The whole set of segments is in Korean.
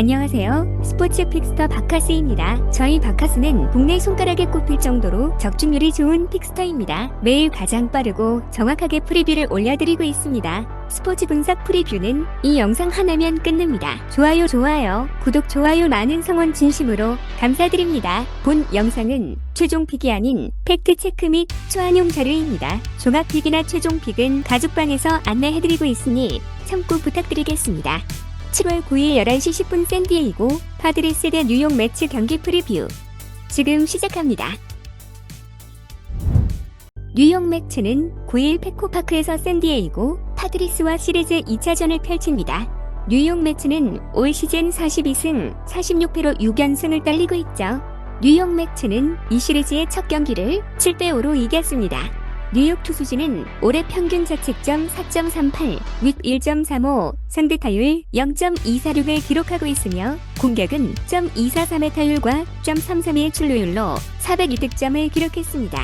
안녕하세요. 스포츠 픽스터 바카스입니다. 저희 바카스는 국내 손가락에 꼽힐 정도로 적중률이 좋은 픽스터입니다. 매일 가장 빠르고 정확하게 프리뷰를 올려드리고 있습니다. 스포츠 분석 프리뷰는 이 영상 하나면 끝납니다. 좋아요 좋아요 구독 좋아요 많은 성원 진심으로 감사드립니다. 본 영상은 최종 픽이 아닌 팩트 체크 및 초안용 자료입니다. 종합 픽이나 최종 픽은 가족방에서 안내해드리고 있으니 참고 부탁드리겠습니다. 7월 9일 11시 10분 샌디에이고 파드레스 대 뉴욕 매치 경기 프리뷰 지금 시작합니다. 뉴욕 매치는 9일 페코파크에서 샌디에이고 파드리스와 시리즈 2차전을 펼칩니다. 뉴욕 매치는 올 시즌 42승 46패로 6연승을 달리고 있죠. 뉴욕 매치는 이 시리즈의 첫 경기를 7대5로 이겼습니다. 뉴욕 투수진은 올해 평균 자책점 4.38, 윗 1.35, 상대 타율 0.246을 기록하고 있으며 공격은 .243의 타율과 .332의 출루율로 402득점을 기록했습니다.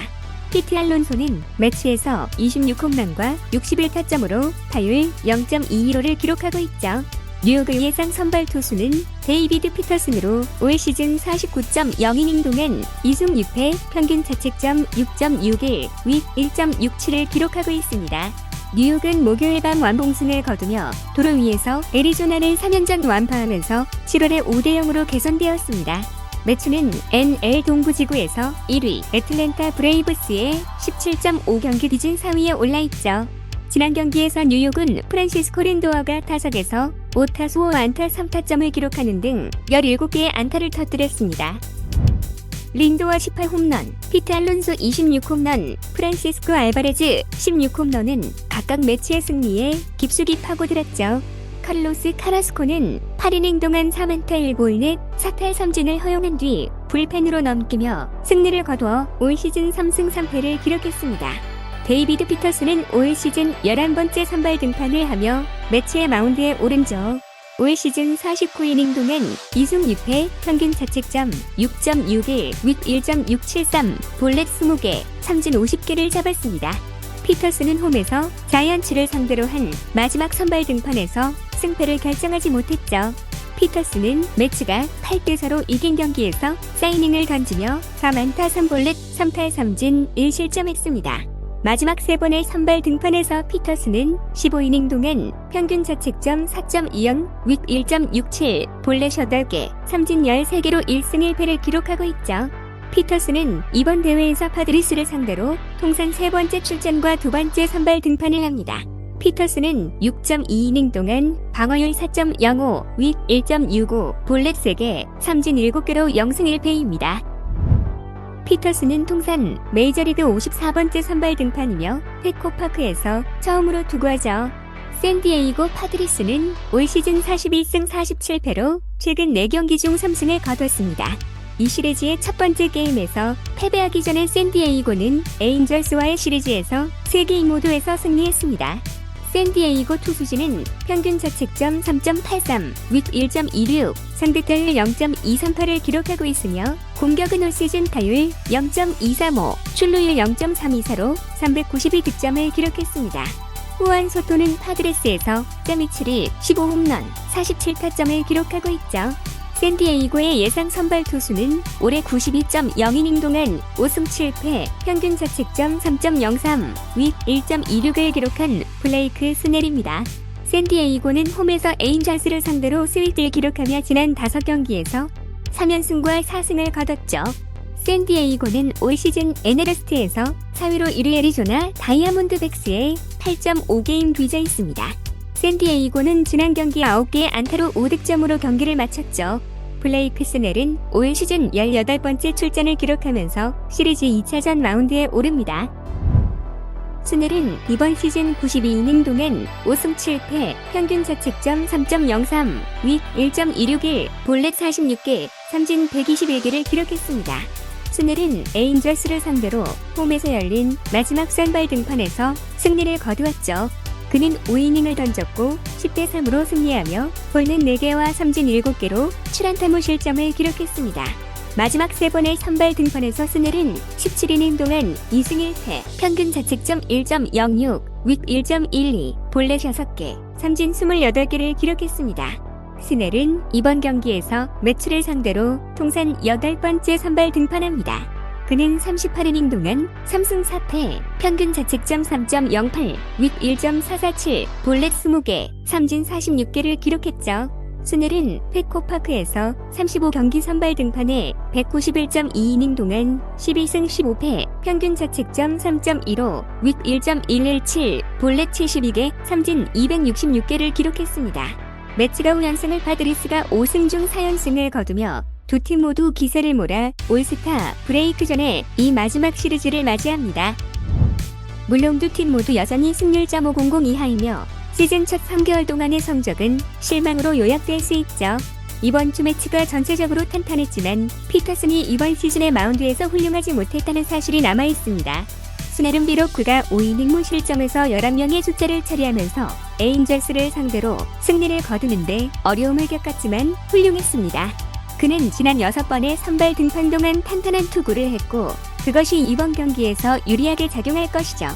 피트 알론소는 매치에서 26홈런과 61타점으로 타율 0.215를 기록하고 있죠. 뉴욕의 예상 선발 투수는 데이비드 피터슨으로 올 시즌 49.02이닝 동안 2승 6패 평균 자책점 6.61, 윗 1.67을 기록하고 있습니다. 뉴욕은 목요일 밤 완봉승을 거두며 도로 위에서 애리조나를 3연전 완파하면서 7월에 5대0으로 개선되었습니다. 매추는 NL 동부지구에서 1위 애틀랜타 브레이브스의 17.5경기 뒤진 4위에 올라있죠. 지난 경기에서 뉴욕은 프란시스코 린도어가 타석에서 5타수 5안타 3타점을 기록하는 등 17개의 안타를 터뜨렸습니다. 린도어 18홈런, 피트 알론소 26홈런, 프란시스코 알바레즈 16홈런은 각각 매치의 승리에 깊숙이 파고들었죠. 칼로스 카라스코는 8이닝 동안 3안타 1골넷 4탈 3진을 허용한 뒤 불펜으로 넘기며 승리를 거두어 올 시즌 3승 3패를 기록했습니다. 데이비드 피터스는 올 시즌 11번째 선발 등판을 하며 매치의 마운드에 오른죠. 올 시즌 49이닝 동안 2승 6패, 평균 자책점 6.61, 윗 1.673, 볼넷 20개, 삼진 50개를 잡았습니다. 피터스는 홈에서 자이언츠를 상대로 한 마지막 선발 등판에서 승패를 결정하지 못했죠. 피터스는 매치가 8대4로 이긴 경기에서 사이닝을 던지며 4만타 3볼넷 3탈 3진 1실점했습니다. 마지막 세 번의 선발 등판에서 피터스는 15이닝 동안 평균 자책점 4.20, 윗 1.67, 볼넷 8개, 삼진 13개로 1승 1패를 기록하고 있죠. 피터스는 이번 대회에서 파드리스를 상대로 통산 세 번째 출전과 두 번째 선발 등판을 합니다. 피터스는 6.2이닝 동안 방어율 4.05, 윗 1.65, 볼넷 3개, 삼진 7개로 0승 1패입니다. 피터스는 통산 메이저리그 54번째 선발 등판이며 페코파크에서 처음으로 투구하죠. 샌디에이고 파드리스는 올 시즌 41승 47패로 최근 4경기 중 3승을 거뒀습니다. 이 시리즈의 첫 번째 게임에서 패배하기 전에 샌디에이고는 에인절스와의 시리즈에서 3게임 모두에서 승리했습니다. 샌디에이고 투수진은 평균 자책점 3.83, 윗 1.26, 상대 타율 0.238을 기록하고 있으며 공격은 올 시즌 타율 0.235, 출루율 0.324로 392득점을 기록했습니다. 후안 소토는 파드레스에서 3.27일 15홈런, 47타점을 기록하고 있죠. 샌디에이고의 예상 선발 투수는 올해 92.0이닝 동안 5승 7패, 평균 자책점 3.03, 윗 1.26을 기록한 블레이크 스넬입니다. 샌디에이고는 홈에서 에인절스를 상대로 스윗을 기록하며 지난 5경기에서 3연승과 4승을 거뒀죠. 샌디에이고는 올 시즌 NL스트에서 4위로 1위 애리조나 다이아몬드 백스에 8.5게임 뒤져 있습니다. 샌디에이고는 지난 경기 9개의 안타로 5득점으로 경기를 마쳤죠. 블레이크 스넬은 올 시즌 18번째 출전을 기록하면서 시리즈 2차전 마운드에 오릅니다. 스넬은 이번 시즌 92이닝 동안 5승 7패, 평균 자책점 3.03, 윗 1.261, 볼넷 46개, 삼진 121개를 기록했습니다. 스넬은 에인저스를 상대로 홈에서 열린 마지막 선발 등판에서 승리를 거두었죠. 그는 5이닝을 던졌고 10대 3으로 승리하며 볼넷 4개와 삼진 7개로 7안타 무실점을 기록했습니다. 마지막 세 번의 선발 등판에서 스넬은 17이닝 동안 2승 1패, 평균 자책점 1.06, 윗 1.12, 볼넷 6개, 삼진 28개를 기록했습니다. 스넬은 이번 경기에서 매출을 상대로 통산 8번째 선발 등판합니다. 그는 38이닝 동안 3승 4패, 평균 자책점 3.08, 윗 1.447, 볼넷 20개, 삼진 46개를 기록했죠. 스넬은 페코파크에서 35경기 선발 등판에 191.2이닝 동안 11승 15패, 평균 자책점 3.15, 윗 1.117, 볼넷 72개, 삼진 266개를 기록했습니다. 매치가 우연승을 파드리스가 5승 중 4연승을 거두며 두 팀 모두 기세를 몰아 올스타 브레이크 전에 이 마지막 시리즈를 맞이합니다. 물론 두 팀 모두 여전히 승률 .500 이하이며 시즌 첫 3개월 동안의 성적은 실망으로 요약될 수 있죠. 이번 주 매치가 전체적으로 탄탄했지만 피터슨이 이번 시즌의 마운드에서 훌륭하지 못했다는 사실이 남아 있습니다. 스넬은 비록 그가 5이닝 무실점에서 11명의 숫자를 처리하면서 에인절스를 상대로 승리를 거두는데 어려움을 겪었지만 훌륭했습니다. 그는 지난 6번의 선발 등판 동안 탄탄한 투구를 했고 그것이 이번 경기에서 유리하게 작용할 것이죠.